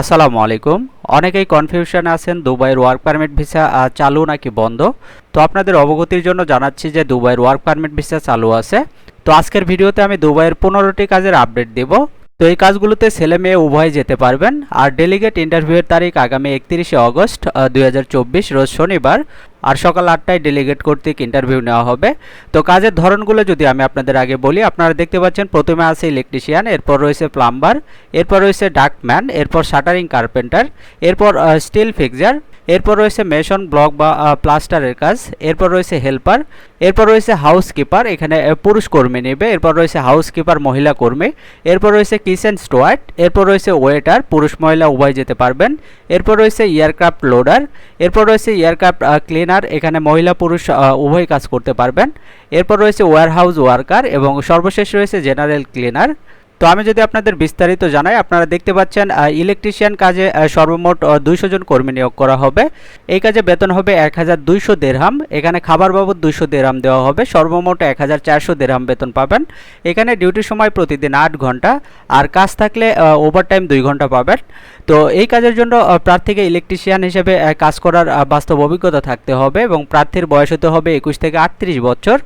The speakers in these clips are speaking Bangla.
আসসালামু আলাইকুম। অনেকেই কনফিউশন আছেন, দুবাইয়ের ওয়ার্ক পারমিট ভিসা চালু নাকি বন্ধ? তো আপনাদের অবগতির জন্য জানাচ্ছি যে দুবাইয়ের ওয়ার্ক পারমিট ভিসা চালু আছে। তো আজকের ভিডিওতে আমি দুবাইয়ের পনেরোটি কাজের আপডেট দেব। তো এই কাজগুলোতে ছেলে মেয়ে উভয় যেতে পারবেন। আর ডেলিগেট ইন্টারভিউয়ের তারিখ আগামী একত্রিশে অগস্ট দুই হাজার চব্বিশ, রোজ শনিবার। আর সকাল আটটায় ডেলিগেট কর্তৃক ইন্টারভিউ নেওয়া হবে। তো কাজের ধরনগুলো যদি আমি আপনাদের আগে বলি, আপনারা দেখতে পাচ্ছেন প্রথমে আছে ইলেকট্রিশিয়ান এরপর রয়েছে প্লাম্বার এরপর রয়েছে ডাকম্যান এরপর শাটারিং কার্পেন্টার এরপর স্টিল ফিক্সার এরপর রয়েছে মেশন, ব্লক বা প্লাস্টারের কাজ। এরপর রয়েছে হেল্পার। এরপর রয়েছে হাউসকিপার, এখানে পুরুষ কর্মী নেবে। এরপর রয়েছে হাউসকিপার, মহিলা কর্মী। এরপর রয়েছে কিচেন স্টোয়ার্ট এরপর রয়েছে ওয়েটার, পুরুষ, মহিলা, উভয় যেতে পারবেন। এরপর রয়েছে এয়ারক্রাফট লোডার। এরপর রয়েছে এয়ারক্রাফট ক্লিনার। এখানে মহিলা, পুরুষ উভয় কাজ করতে পারবেন। এরপর রয়েছে ওয়ারহাউস ওয়ার্কার এবং সর্বশেষ রয়েছে জেনারেল ক্লিনার। তো আমি যদি আপনাদের বিস্তারিত জানাই, আপনারা দেখতে পাচ্ছেন ইলেকট্রিশিয়ান কাজে সর্বমোট দুইশো জন কর্মী নিয়োগ করা হবে। এই কাজে বেতন হবে এক হাজার দুইশো দেড়হাম এখানে খাবার বাবদ দুইশো দেড়হাম দেওয়া হবে। সর্বমোট এক হাজার চারশো দেড়হাম বেতন পাবেন। এখানে ডিউটির সময় প্রতিদিন আট ঘণ্টা। আর কাজ থাকলে ওভারটাইম দুই ঘণ্টা পাবেন। তো এই কাজের জন্য প্রার্থীকে ইলেকট্রিশিয়ান হিসেবে কাজ করার বাস্তব অভিজ্ঞতা থাকতে হবে এবং প্রার্থীর বয়স হতে হবে একুশ থেকে আটত্রিশ বছর।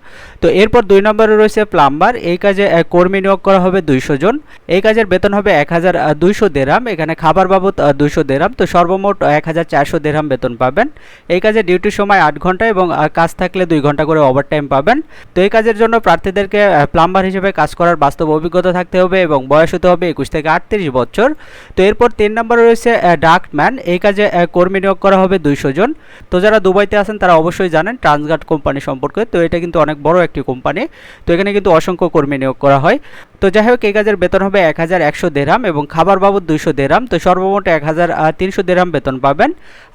তো এরপর দুই নম্বরে রয়েছে প্লাম্বার। এই কাজে কর্মী নিয়োগ করা হবে দুইশো জন। এই কাজের বেতন হবে এক হাজার দুইশো দেরাম এখানে খাবার বাবদ দুইশো দেরাম তো সর্বমোট এক হাজার চারশো দেরাম বেতন পাবেন। এই কাজে ডিউটির সময় আট ঘণ্টা এবং কাজ থাকলে দুই ঘণ্টা করে ওভারটাইম পাবেন। তো এই কাজের জন্য প্রার্থীদেরকে প্লাম্বার হিসেবে কাজ করার বাস্তব অভিজ্ঞতা থাকতে হবে এবং বয়স হতে হবে একুশ থেকে আটত্রিশ বছর। তো এরপর তিন নম্বরে রয়েছে ডাক্টম্যান এই কাজে কর্মী নিয়োগ করা হবে দুইশো জন। তো যারা দুবাইতে আছেন তারা অবশ্যই জানেন ট্রান্সগার্ড কোম্পানি সম্পর্কে। তো এটা কিন্তু অনেক বড় একটি কোম্পানি তো এখানে কিন্তু অসংখ্য কর্মী নিয়োগ করা হয়। তো যাই হোক, এই কাজের বেতন হবে এক হাজার একশো দেরাম এবং খাবার বাবদ দুইশো দেরাম তো সর্বমোট এক হাজার তিনশো দেরাম বেতন পাবেন।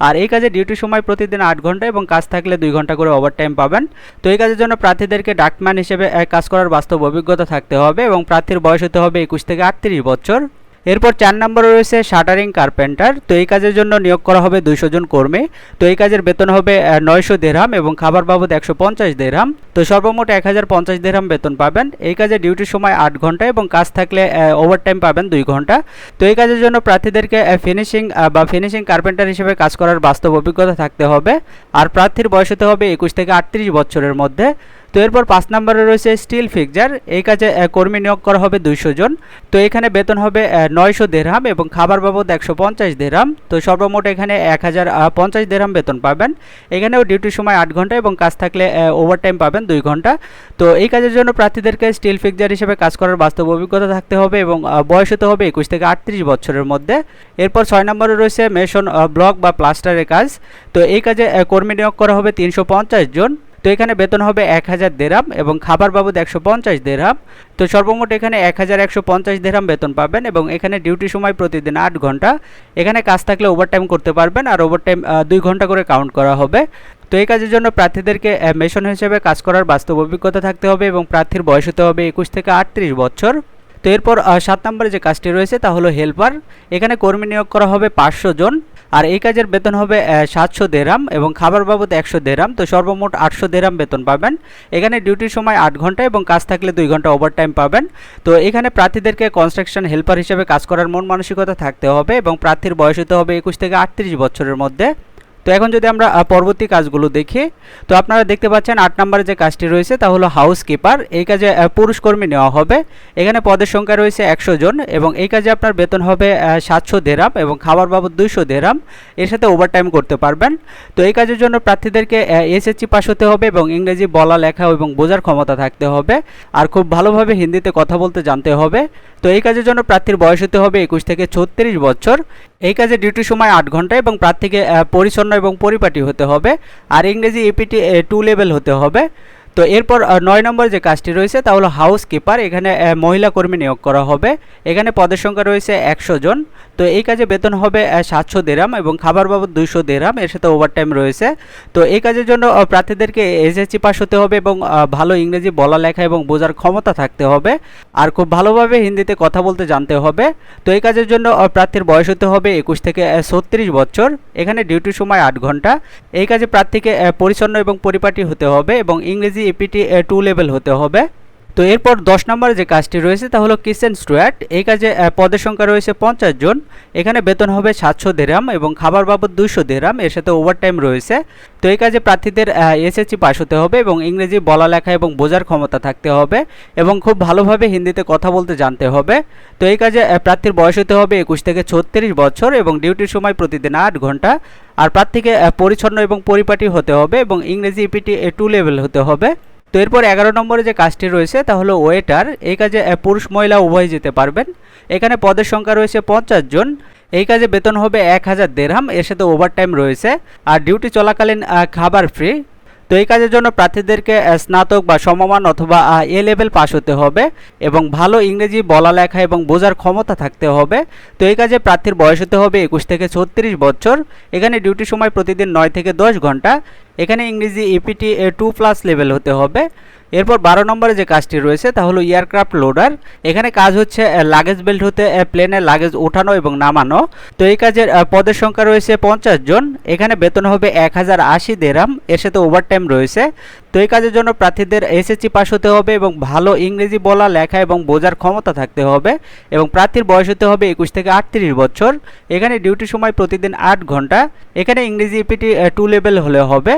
আর এই কাজে ডিউটি সময় প্রতিদিন আট ঘণ্টা এবং কাজ থাকলে দুই ঘণ্টা করে ওভারটাইম পাবেন। তো এই কাজের জন্য প্রার্থীদেরকে ডাকম্যান হিসেবে কাজ করার বাস্তব অভিজ্ঞতা থাকতে হবে এবং প্রার্থীর বয়স হতে হবে একুশ থেকে আটত্রিশ বছর। এরপর চার নম্বরে রয়েছে শাটারিং কার্পেন্টার। তো এই কাজের জন্য নিয়োগ করা হবে দুইশো জন কর্মী। তো এই কাজের বেতন হবে নয়শো দেড়হাম এবং খাবার বাবদ একশো পঞ্চাশ দেড়হাম তো সর্বমোট এক হাজার পঞ্চাশ দেড়হাম বেতন পাবেন। এই কাজে ডিউটির সময় আট ঘণ্টা এবং কাজ থাকলে ওভারটাইম পাবেন দুই ঘণ্টা। তো এই কাজের জন্য প্রার্থীদেরকে ফিনিশিং বা ফিনিশিং কার্পেন্টার হিসেবে কাজ করার বাস্তব অভিজ্ঞতা থাকতে হবে। আর প্রার্থীর বয়স হতে হবে একুশ থেকে আটত্রিশ বছরের মধ্যে। তো এরপর পাঁচ নম্বরে রয়েছে স্টিল ফিক্সার এই কাজে কর্মী নিয়োগ করা হবে দুইশো জন। তো এখানে বেতন হবে নয়শো দেড়হাম এবং খাবার বাবদ একশো পঞ্চাশ দেড়হাম। তো সর্বমোট এখানে এক হাজার পঞ্চাশ দেড়হাম বেতন পাবেন। এখানেও ডিউটির সময় আট ঘণ্টা এবং কাজ থাকলে ওভারটাইম পাবেন দুই ঘণ্টা। তো এই কাজের জন্য প্রার্থীদেরকে স্টিল ফিক্সার হিসেবে কাজ করার বাস্তব অভিজ্ঞতা থাকতে হবে এবং বয়স হতে হবে একুশ থেকে আটত্রিশ বছরের মধ্যে। এরপর ছয় নম্বরে রয়েছে মেশন ব্লক বা প্লাস্টারের কাজ। তো এই কাজে কর্মী নিয়োগ করা হবে তিনশো পঞ্চাশ জন। তো এখানে বেতন হবে এক হাজার দেরাম এবং খাবার বাবদ একশো পঞ্চাশ দেরাম তো সর্বমোট এখানে এক হাজার একশো পঞ্চাশ দেরাম বেতন পাবেন এবং এখানে ডিউটি সময় প্রতিদিন আট ঘণ্টা। এখানে কাজ থাকলে ওভারটাইম করতে পারবেন আর ওভারটাইম দুই ঘণ্টা করে কাউন্ট করা হবে। তো এই কাজের জন্য প্রার্থীদেরকে মেশন হিসেবে কাজ করার বাস্তব অভিজ্ঞতা থাকতে হবে এবং প্রার্থীর বয়স হতে হবে একুশ থেকে আটত্রিশ বছর। তো এরপর সাত নম্বরে যে কাজটি রয়েছে তা হলো হেল্পার। এখানে কর্মী নিয়োগ করা হবে পাঁচশো জন, আর এই কাজের বেতন হবে সাতশো দেরাম এবং খাবার বাবদ একশো দেরাম। তো সর্বমোট আটশো দেরাম বেতন পাবেন। এখানে ডিউটির সময় আট ঘণ্টা এবং কাজ থাকলে দুই ঘণ্টা ওভারটাইম পাবেন। তো এখানে প্রার্থীদেরকে কনস্ট্রাকশন হেল্পার হিসেবে কাজ করার মন মানসিকতা থাকতে হবে এবং প্রার্থীর বয়স হতে হবে একুশ থেকে আটত্রিশ বছরের মধ্যে। তো এখন যদি আমরা পরবর্তী কাজগুলো দেখি তো আপনারা দেখতে পাচ্ছেন আট নম্বরে যে কাজটি রয়েছে তা হলো হাউস কিপার এই কাজে আহ, পুরুষ কর্মী নেওয়া হবে। এখানে পদের সংখ্যা রয়েছে একশো জন এবং এই কাজে আপনার বেতন হবে সাতশো দেরাম এবং খাবার বাবদ দুইশো দেরাম। এর সাথে ওভারটাইম করতে পারবেন। তো এই কাজের জন্য প্রার্থীদেরকে এসএসসি পাস হতে হবে এবং ইংরেজি বলা লেখা এবং বোঝার ক্ষমতা থাকতে হবে। আর খুব ভালোভাবে হিন্দিতে কথা বলতে জানতে হবে। তো এই কাজের জন্য প্রার্থীর বয়স হতে হবে একুশ থেকে ছত্রিশ বছর। এই কাজে ডিউটির সময় আট ঘণ্টা এবং প্রার্থীকে পরিচ্ছন্ন এবং পরিপাটি হতে হবে। আর ইংরেজি এপিটি টু লেভেল হতে হবে। তো এরপর নয় নম্বর যে কাজটি রয়েছে তা হলো হাউস কিপার এখানে মহিলা কর্মী নিয়োগ করা হবে। এখানে পদের সংখ্যা রয়েছে একশো জন। তো এই কাজে বেতন হবে সাতশো দেরাম এবং খাবার বাবদ দুইশো দেরাম, এর সাথে ওভারটাইম রয়েছে। তো এই কাজের জন্য প্রার্থীদেরকে এসএসসি পাস হতে হবে এবং ভালো ইংরেজি বলা লেখা এবং বোঝার ক্ষমতা থাকতে হবে। আর খুব ভালোভাবে হিন্দিতে কথা বলতে জানতে হবে। তো এই কাজের জন্য প্রার্থীর বয়স হতে হবে একুশ থেকে ছত্রিশ বছর। এখানে ডিউটির সময় আট ঘণ্টা। এই কাজে প্রার্থীকে পরিচ্ছন্ন এবং পরিপাটি হতে হবে এবং ইংরেজি এপিটি টু লেভেল হতে হবে। তো এরপর দশ নম্বরে যে কাজটি রয়েছে তা হলো কিচেন স্টুয়ার্ট। এই কাজে পদের সংখ্যা রয়েছে পঞ্চাশ জন। এখানে বেতন হবে সাতশো দেরাম এবং খাবার বাবদ দুইশো দেরাম। এর সাথে ওভারটাইম রয়েছে। তো এই কাজে প্রার্থীদের এসএসসি পাস হতে হবে এবং ইংরেজি বলা লেখা এবং বোঝার ক্ষমতা থাকতে হবে এবং খুব ভালোভাবে হিন্দিতে কথা বলতে জানতে হবে। তো এই কাজে প্রার্থীর বয়স হতে হবে একুশ থেকে ছত্রিশ বছর এবং ডিউটির সময় প্রতিদিন আট ঘণ্টা। আর প্রার্থীকে পরিচ্ছন্ন এবং পরিপাটি হতে হবে এবং ইংরেজি ইপিটি টু লেভেল হতে হবে। তো এরপর এগারো নম্বরে যে কাজটি রয়েছে তা হলো ওয়েটার। এই কাজে পুরুষ, মহিলা, উভয় যেতে পারবেন। এখানে পদের সংখ্যা রয়েছে পঞ্চাশ জন। এই কাজে বেতন হবে এক হাজার দেড়হাম। এর সাথে ওভারটাইম রয়েছে। আর ডিউটি চলাকালীন খাবার ফ্রি এই কাজের জন্য প্রার্থীদেরকে স্নাতক বা সমমান অথবা এ লেভেল পাস হতে হবে এবং ভালো ইংরেজি বলা লেখা এবং বোঝার ক্ষমতা থাকতে হবে। তো এই কাজে প্রার্থীর বয়স হতে হবে একুশ থেকে ছত্রিশ বছর। এখানে ডিউটি সময় প্রতিদিন নয় থেকে দশ ঘণ্টা। এখানে ইংরেজি ইপিটি টু প্লাস লেভেল হতে হবে। এরপর বারো নম্বরে যে কাজটি রয়েছে তা হলো এয়ারক্রাফট লোডার। এখানে কাজ হচ্ছে লাগেজ বেল্ট হতে প্লেনের লাগেজ ওঠানো এবং নামানো। তো এই কাজের পদের সংখ্যা রয়েছে পঞ্চাশ জন। এখানে বেতন হবে এক হাজার আশি দেরাম। এর সাথে ওভারটাইম রয়েছে। তো এই কাজের জন্য প্রার্থীদের এসএসসি পাস হতে হবে এবং ভালো ইংরেজি বলা, লেখা এবং বোঝার ক্ষমতা থাকতে হবে এবং প্রার্থীর বয়স হতে হবে একুশ থেকে আটত্রিশ বছর। এখানে ডিউটি সময় প্রতিদিন আট ঘণ্টা। এখানে ইংরেজি ইপিটি টু লেভেল হলে হবে।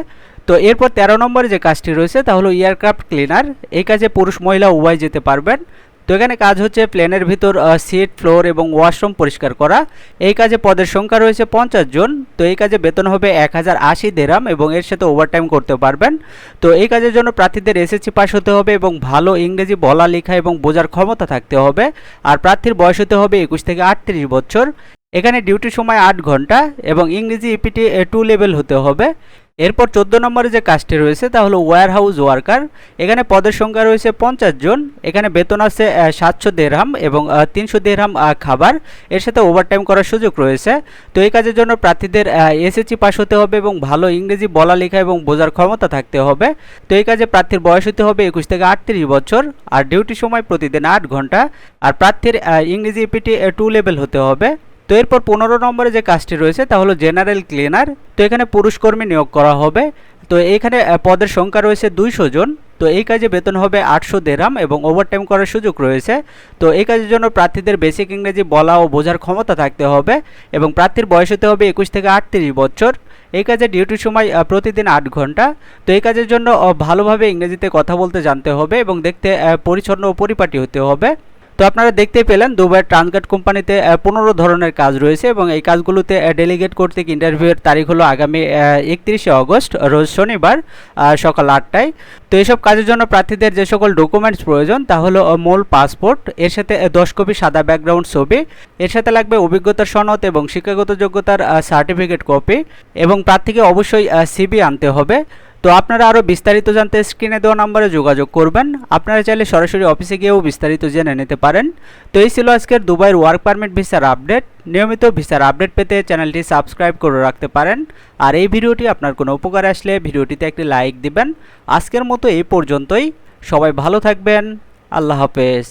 তো এরপর তেরো নম্বরে যে কাজটি রয়েছে তা হলো এয়ারক্রাফট ক্লিনার। এই কাজে পুরুষ মহিলা উভয় যেতে পারবেন। তো এখানে কাজ হচ্ছে প্লেনের ভিতর সিট, ফ্লোর এবং ওয়াশরুম পরিষ্কার করা। এই কাজে পদের সংখ্যা রয়েছে পঞ্চাশ জন। তো এই কাজে বেতন হবে এক হাজার আশি দেরাম এবং এর সাথে ওভারটাইম করতে পারবেন। তো এই কাজের জন্য প্রার্থীদের এসএসসি পাস হতে হবে এবং ভালো ইংরেজি বলা, লেখা এবং বোঝার ক্ষমতা থাকতে হবে। আর প্রার্থীর বয়স হতে হবে একুশ থেকে আটত্রিশ বছর। এখানে ডিউটির সময় আট ঘণ্টা এবং ইংরেজি ইপিটি টু লেভেল হতে হবে। এরপর চোদ্দ নম্বরে যে কাজটি রয়েছে তা হলো ওয়্যার হাউস ওয়ার্কার এখানে পদের সংখ্যা রয়েছে পঞ্চাশ জন, এখানে বেতন আছে সাতশো দেড়হাম এবং তিনশো দেড়হাম খাবার। এর সাথে ওভারটাইম করার সুযোগ রয়েছে। তো এই কাজের জন্য প্রার্থীদের এসএসসি পাস হতে হবে এবং ভালো ইংরেজি বলা লেখা এবং বোঝার ক্ষমতা থাকতে হবে। তো এই কাজে প্রার্থীর বয়স হতে হবে একুশ থেকে আটত্রিশ বছর আর ডিউটি সময় প্রতিদিন আট ঘণ্টা। আর প্রার্থীর ইংরেজি ইপিটি টু লেভেল হতে হবে। তো এরপর পনেরো নম্বরে যে কাজটি রয়েছে তা হলো জেনারেল ক্লিনার তো এখানে পুরুষ কর্মী নিয়োগ করা হবে। তো এখানে পদের সংখ্যা রয়েছে দুইশো জন। তো এই কাজে বেতন হবে আটশো দেরাম এবং ওভারটাইম করার সুযোগ রয়েছে। তো এই কাজের জন্য প্রার্থীদের বেসিক ইংরেজি বলা ও বোঝার ক্ষমতা থাকতে হবে এবং প্রার্থীর বয়স হতে হবে একুশ থেকে আটত্রিশ বছর। এই কাজে ডিউটির সময় প্রতিদিন আট ঘণ্টা। তো এই কাজের জন্য ভালোভাবে ইংরেজিতে কথা বলতে জানতে হবে এবং দেখতে পরিচ্ছন্ন ও পরিপাটি হতে হবে। তো আপনারা দেখতেই পেলেন দুবাইয়ের ট্রান্সগার্ড কোম্পানিতে পনেরো ধরনের কাজ রয়েছে এবং এই কাজগুলোতে ডেলিগেট কর্তৃক ইন্টারভিউয়ের তারিখ হলো আগামী একত্রিশে অগস্ট, রোজ শনিবার সকাল আটটায়। তো এইসব কাজের জন্য প্রার্থীদের যে সকল ডকুমেন্টস প্রয়োজন তা হলো মূল পাসপোর্ট এর সাথে দশ কপি সাদা ব্যাকগ্রাউন্ড ছবি, এর সাথে লাগবে অভিজ্ঞতার সনদ এবং শিক্ষাগত যোগ্যতার সার্টিফিকেট কপি এবং প্রার্থীকে অবশ্যই সিবি আনতে হবে। তো আপনারা আরও বিস্তারিত জানতে স্ক্রিনে দেওয়া নম্বরে যোগাযোগ করবেন। আপনারা চাইলে সরাসরি অফিসে গিয়েও বিস্তারিত জেনে নিতে পারেন। তো এই ছিল আজকের দুবাইয়ের ওয়ার্ক পারমিট ভিসার আপডেট নিয়মিত ভিসার আপডেট পেতে চ্যানেলটি সাবস্ক্রাইব করে রাখতে পারেন। আর এই ভিডিওটি আপনার কোনো উপকার আসলে ভিডিওটিতে একটি লাইক দিবেন। আজকের মতো এই পর্যন্তই। সবাই ভালো থাকবেন। আল্লাহ হাফেজ।